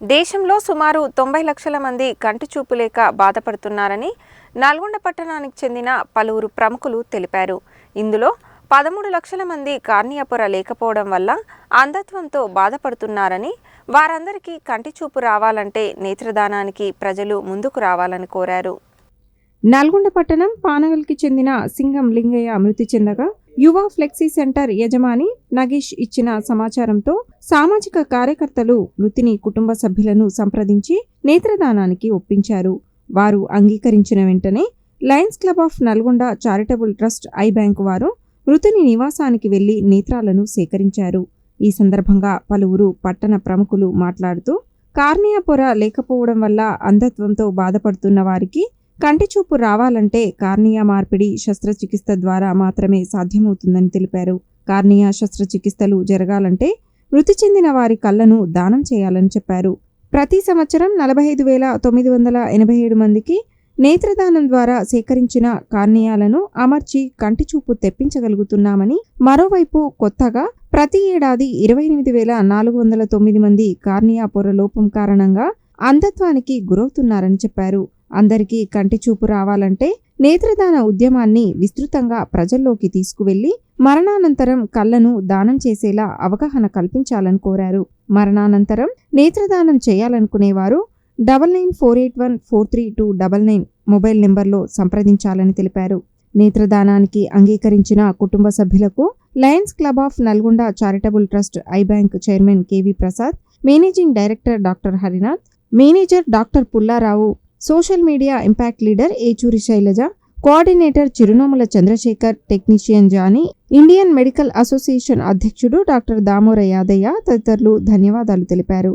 దేశంలో సుమారు తొంభై లక్షల మంది కంటి చూపు లేక బాధపడుతున్నారని నల్గొండ పట్టణానికి చెందిన పలువురు ప్రముఖులు తెలిపారు. ఇందులో పదమూడు లక్షల మంది కార్నియా పొర లేకపోవడం వల్ల అంధత్వంతో బాధపడుతున్నారని వారందరికీ కంటి చూపు రావాలంటే నేత్రదానానికి ప్రజలు ముందుకు రావాలని కోరారు. నల్గొండ పట్టణం పానగల్కి చెందిన సింగం లింగయ్య మృతి చెందగా యువ ఫ్లెక్సీ సెంటర్ యజమాని నగేష్ ఇచ్చిన సమాచారంతో సామాజిక కార్యకర్తలు మృతిని కుటుంబ సభ్యులను సంప్రదించి నేత్రదానానికి ఒప్పించారు. వారు అంగీకరించిన వెంటనే Lions Club of Nalgonda charitable trust eye bank వారు మృతుని నివాసానికి వెళ్ళి నేత్రాలను సేకరించారు. ఈ సందర్భంగా పలువురు పట్టణ ప్రముఖులు మాట్లాడుతూ కార్నియా పొర లేకపోవడం వల్ల అంధత్వంతో బాధపడుతున్న వారికి కంటి చూపు రావాలంటే కార్నియా మార్పిడి శస్త్రచికిత్స ద్వారా మాత్రమే సాధ్యమవుతుందని తెలిపారు. కార్నియా శస్త్రచికిత్సలు జరగాలంటే మృతి చెందిన వారి కళ్ళను దానం చేయాలని చెప్పారు. ప్రతి సంవత్సరం నలభై ఐదు వేల తొమ్మిది వందల ఎనభై ఏడు మందికి నేత్రదానం ద్వారా సేకరించిన కార్నియాలను అమర్చి కంటి చూపు తెప్పించగలుగుతున్నామని మరోవైపు కొత్తగా ప్రతి ఏడాది ఇరవై ఎనిమిది వేల నాలుగు వందల తొమ్మిది మంది కార్నియా పొర లోపం కారణంగా అంధత్వానికి గురవుతున్నారని చెప్పారు. అందరికీ కంటి చూపు రావాలంటే నేత్రదాన ఉద్యమాన్ని విస్తృతంగా ప్రజల్లోకి తీసుకువెళ్ళి మరణానంతరం కళ్ళను దానం చేసేలా అవగాహన కల్పించాలని కోరారు. మరణానంతరం నేత్రదానం చేయాలనుకునేవారు double nine four eight one four three two double nine mobile నెంబర్లో సంప్రదించాలని తెలిపారు. నేత్రదానానికి అంగీకరించిన కుటుంబ సభ్యులకు Lions Club of Nalgonda charitable trust eye bank chairman K V Prasad managing director doctor Harinath manager doctor Pullarao social media impact leader Yechuri Sailaja coordinator Chirunomula Chandrasekhar technician Johnny Indian Medical Association అధ్యక్షుడు doctor Damora Yadaiah తదితరులు ధన్యవాదాలు తెలిపారు.